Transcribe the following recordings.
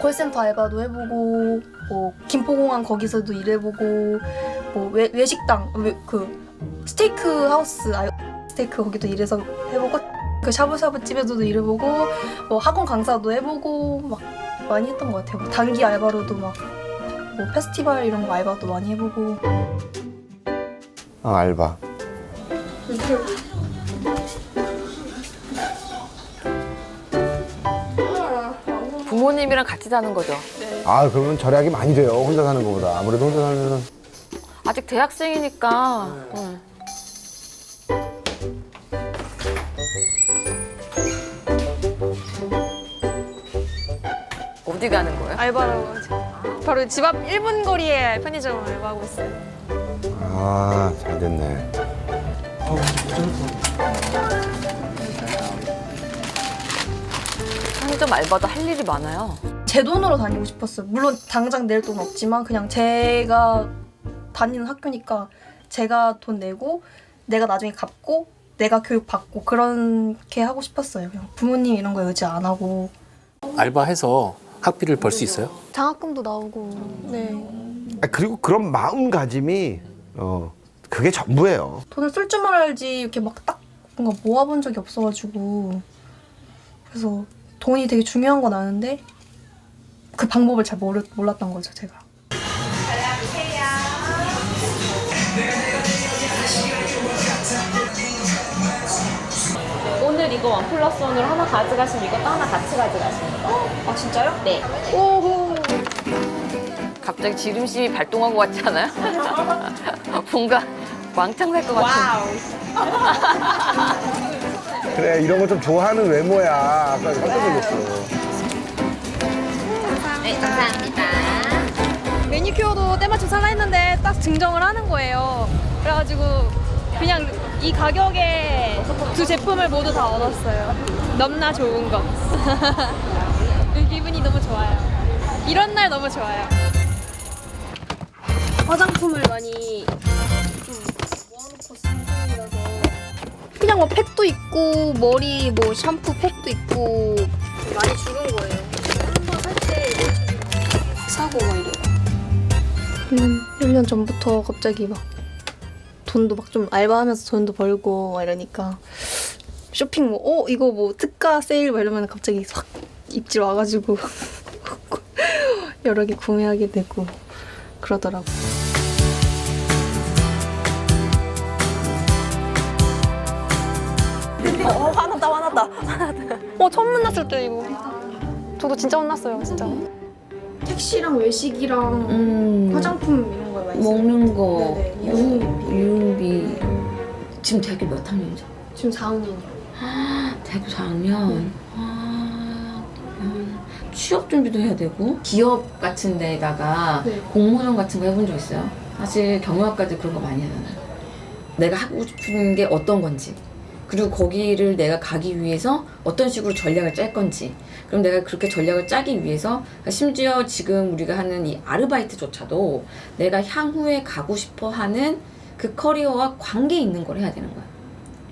콜센터 알바도 해보고 뭐 김포공항 거기서도 일해보고 뭐 외, 외식당 외, 그 스테이크 하우스 아, 스테이크 거기도 일해서 해보고 그 샤브샤브 집에서도 일해보고 뭐 학원 강사도 해보고 막 많이 했던 것 같아요. 뭐 단기 알바로도 막 뭐 페스티벌 이런 거 알바도 많이 해보고 아, 알바. 부모님이랑 같이 사는 거죠. 아, 그러면 절약이 많이 돼요. 혼자 사는 것보다. 아무래도 혼자 살면은. 아직 대학생이니까. 응. 어디 가는 거예요? 알바라고 하죠. 바로 집 앞 1분 거리에 편의점 알바하고 있어요. 아, 잘 됐네. 편의점 알바도 할 일이 많아요. 제 돈으로 다니고 싶었어요. 물론 당장 낼 돈 없지만 그냥 제가 다니는 학교니까 제가 돈 내고 내가 나중에 갚고 내가 교육 받고 그렇게 하고 싶었어요. 그냥 부모님 이런 거 의지 안 하고 알바해서 학비를 벌 수 있어요? 장학금도 나오고. 네 아, 그리고 그런 마음가짐이, 어, 그게 전부예요. 돈을 쓸 줄만 알지 이렇게 막 딱 뭔가 모아본 적이 없어가지고 그래서 돈이 되게 중요한 건 아는데 그 방법을 잘 모르, 몰랐던 거죠 제가. 오늘 이거 원 플러스 원으로 하나 가져가시면 이것도 하나 같이 가져가시는 거. 아 진짜요? 네. 갑자기 지름심이 발동한 것 같지 않아요? 뭔가 왕창 살 것 같은. 그래, 이런 거 좀 좋아하는 외모야. 아까 깜짝 놀랐어. 네 감사합니다. 매니큐어도 때마침 살라 했는데 딱 증정을 하는 거예요. 그래가지고 그냥 이 가격에 두 제품을 모두 다 얻었어요. 넘나 좋은 거. 그 기분이 너무 좋아요. 이런 날 너무 좋아요. 화장품을 많이 그냥 뭐 팩도 있고 머리 뭐 샴푸 팩도 있고 많이 주는 거예요. 한번 살때 사고 막 이래요. 1년, 1년 전부터 갑자기 막 돈도 막 좀 알바하면서 돈도 벌고 막 이러니까 쇼핑 뭐 어 이거 뭐 특가 세일 막 이러면 갑자기 확 입질 와가지고 여러 개 구매하게 되고 그러더라고. 어, 화났다 어 처음 만났을 때 이거 저도 진짜 혼났어요 진짜 택시랑 외식이랑 음, 화장품 이런 거 많이 써요. 먹는 거, 네네. 유, 유흥비. 지금 대학교 몇 학년이죠? 지금 4학년이요. 대학교 4학년. 아, 그러면 취업 준비도 해야 되고. 기업 같은 데다가 네. 공모전 같은 거 해본 적 있어요? 사실 경영학과들 그런 거 많이 하잖아요. 내가 하고 싶은 게 어떤 건지. 그리고 거기를 내가 가기 위해서 어떤 식으로 전략을 짤 건지. 그럼 내가 그렇게 전략을 짜기 위해서 심지어 지금 우리가 하는 이 아르바이트조차도 내가 향후에 가고 싶어 하는 그 커리어와 관계 있는 걸 해야 되는 거야.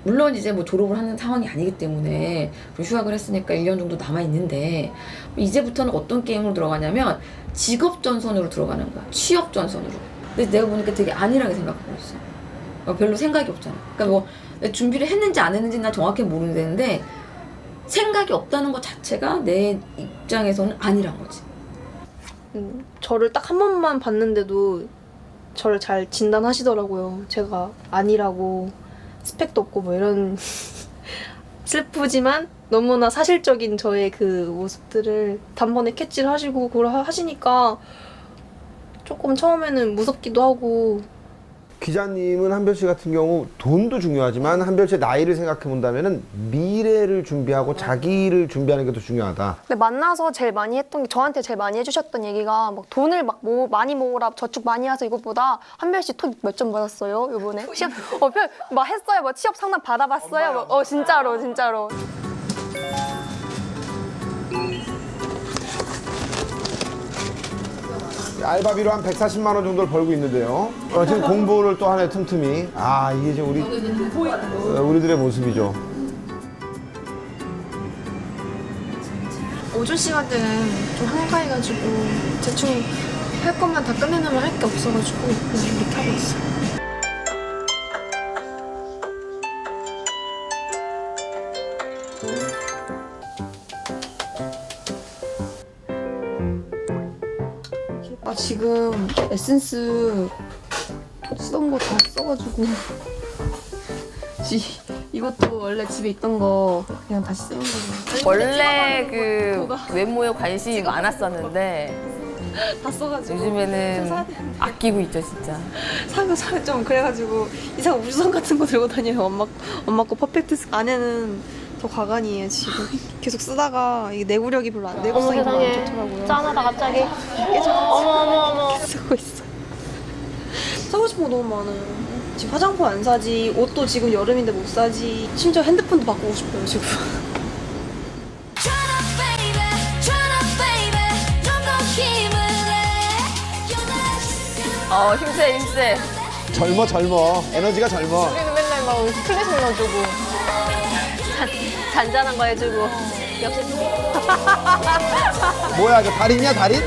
물론 이제 뭐 졸업을 하는 상황이 아니기 때문에 그리고 휴학을 했으니까 1년 정도 남아 있는데 이제부터는 어떤 게임으로 들어가냐면 직업 전선으로 들어가는 거야. 취업 전선으로. 근데 내가 보니까 되게 안일하게 생각하고 있어. 어, 별로 생각이 없잖아. 그러니까 뭐 준비를 했는지 안 했는지 나 정확히 모르는데 생각이 없다는 것 자체가 내 입장에서는 아니란 거지. 음, 저를 딱 한 번만 봤는데도 저를 잘 진단하시더라고요. 제가 아니라고 스펙도 없고 뭐 이런 슬프지만 너무나 사실적인 저의 그 모습들을 단번에 캐치를 하시고 그걸 하- 하시니까 조금 처음에는 무섭기도 하고 기자님은 한별 씨 같은 경우 돈도 중요하지만 한별 씨의 나이를 생각해 본다면은 미래를 준비하고 자기를 준비하는 게 더 중요하다. 근데 만나서 제일 많이 했던 게 저한테 제일 많이 해주셨던 얘기가 막 돈을 막 모, 많이 모으라 저축 많이 하자 이것보다 한별 씨 토익 몇 점 받았어요 이번에? 시험 어, 별- 막 했어요. 뭐 취업 상담 받아봤어요. 뭐, 어 진짜로 진짜로 알바비로 한 140만 원 정도를 벌고 있는데요. 어, 지금 공부를 또 하네 틈틈이. 아 이게 지금 우리 어, 우리들의 모습이죠. 오전 시간대는 좀 한가해가지고 대충 할 것만 다 끝내놓으면 할 게 없어가지고 그냥 이렇게 하고 있어요. 아 지금 에센스 쓰던 거 다 써가지고 지 이것도 원래 집에 있던 거 그냥 다시 쓰는 거예요. 원래 그 외모에 관심이 많았었는데 다 써가지고 요즘에는 아끼고 있죠 진짜. 사고 사좀 그래가지고 이상 우주선 같은 거 들고 다녀요. 엄마 엄마 거 퍼펙트 스 안에는 더 과간이에요 지금. 계속 쓰다가 이게 내구력이 별로 안 내구성이 별로 안 좋더라고요. 짠하다 갑자기. 깨져. 어머 어머 어머. 쓰고 있어. 사고 싶은 거 너무 많아요. 지금 화장품 안 사지, 옷도 지금 여름인데 못 사지, 심지어 핸드폰도 바꾸고 싶어요 지금. 어 힘세 힘세. 젊어 젊어 에너지가 젊어 우리는 맨날 막 클래식 넣어주고 잔, 잔잔한 거 해주고 역시 뭐야 저 달인이야 달인?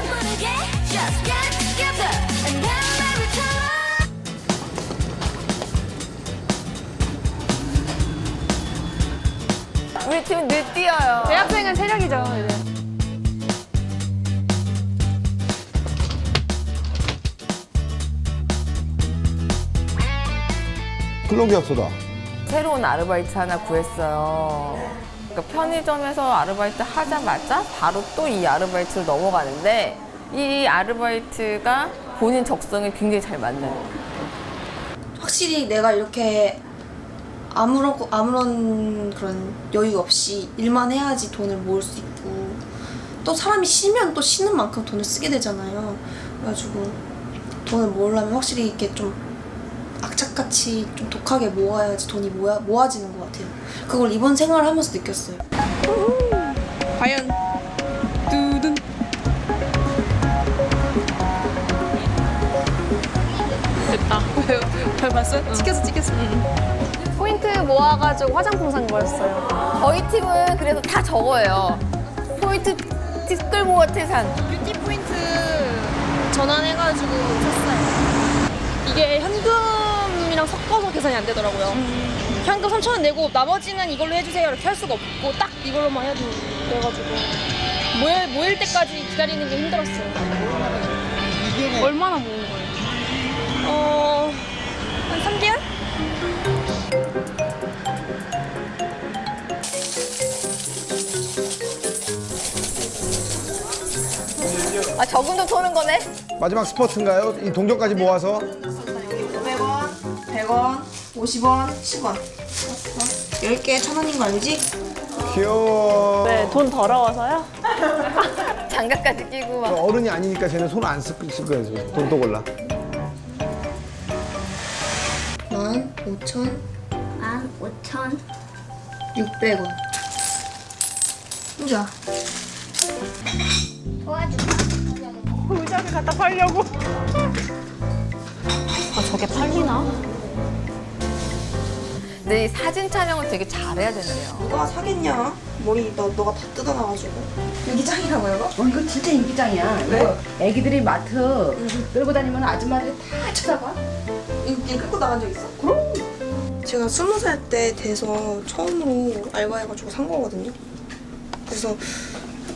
우리 팀은 늘 뛰어요. 대학생은 체력이죠. 이제. 클로비아 소다 새로운 아르바이트 하나 구했어요. 그러니까 편의점에서 아르바이트 하자마자 바로 또 이 아르바이트로 넘어가는데 이 아르바이트가 본인 적성에 굉장히 잘 맞는. 확실히 내가 이렇게 아무런 거- 아무런 그런 여유 없이 일만 해야지 돈을 모을 수 있고 또 사람이 쉬면 또 쉬는 만큼 돈을 쓰게 되잖아요. 그래가지고 돈을 모으려면 확실히 이렇게 좀 악착같이 좀 독하게 모아야지 돈이 모아, 모아지는 것 같아요. 그걸 이번 생활을 하면서 느꼈어요. 과연 두둔. 됐다. 왜요? 잘 봤어요? 찍혔어 찍혔어. 포인트 모아가지고 화장품 산 거였어요. 저희 팀은 그래서 다 저거예요. 포인트 티끌 모아 태산. 뷰티 포인트 전환해가지고 샀어요. 이게 현금 이랑 섞어서 계산이 안 되더라고요. 현금 3천 원 내고 나머지는 이걸로 해주세요 이렇게 할 수가 없고 딱 이걸로만 해도 돼가지고 모일, 모일 때까지 기다리는 게 힘들었어요. 얼마나 모은 거예요? 어... 한 3개월? 아 저금도 토는 거네. 마지막 스포츠인가요? 이 동전까지 모아서 500원, 100원, 50원, 10원. 10개 1,000원인 거 알지? 귀여워 네, 돈 더러워서요. 장갑까지 끼고 막. 어른이 아니니까 쟤는 손 안 쓸 거예요 지금 돈또 골라 15,000, 만 오천 600원. 보자. 의자를 갖다 팔려고. 아 저게 팔리나? 근데 이 사진 촬영을 되게 잘해야 된대요. 누가 사겠냐? 머리 너, 너가 다 뜯어놔가지고. 여기 짱이라고요? 어, 이거 진짜 인기장이야. 이거 애기들이 마트 끌고 다니면 아줌마들이 다 쳐다봐. 이거 그냥 끌고 나간 적 있어? 그럼. 제가 스무 살 때 돼서 처음으로 알바해가지고 산 거거든요. 그래서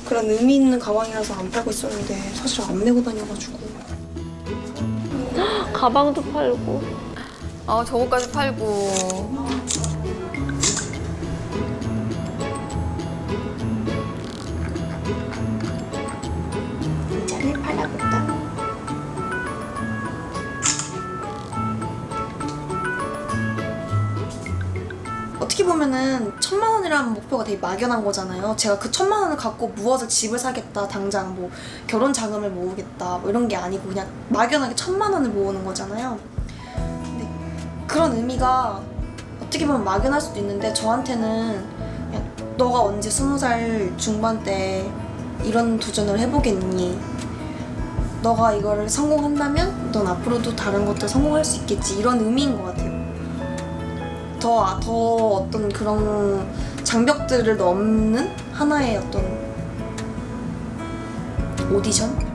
그런 의미 있는 가방이라서 안 팔고 있었는데 사실 안 메고 다녀가지고. 가방도 팔고. 어 저거까지 팔고. 잘 팔아볼까? 어떻게 보면은 천만 원이라는 목표가 되게 막연한 거잖아요. 제가 그 천만 원을 갖고 무엇을 집을 사겠다, 당장 뭐 결혼 자금을 모으겠다, 뭐 이런 게 아니고 그냥 막연하게 천만 원을 모으는 거잖아요. 그런 의미가 어떻게 보면 막연할 수도 있는데 저한테는 그냥 너가 언제 스무 살 중반 때 이런 도전을 해보겠니? 너가 이거를 성공한다면 넌 앞으로도 다른 것들 성공할 수 있겠지 이런 의미인 것 같아요. 더, 더 어떤 그런 장벽들을 넘는 하나의 어떤 오디션?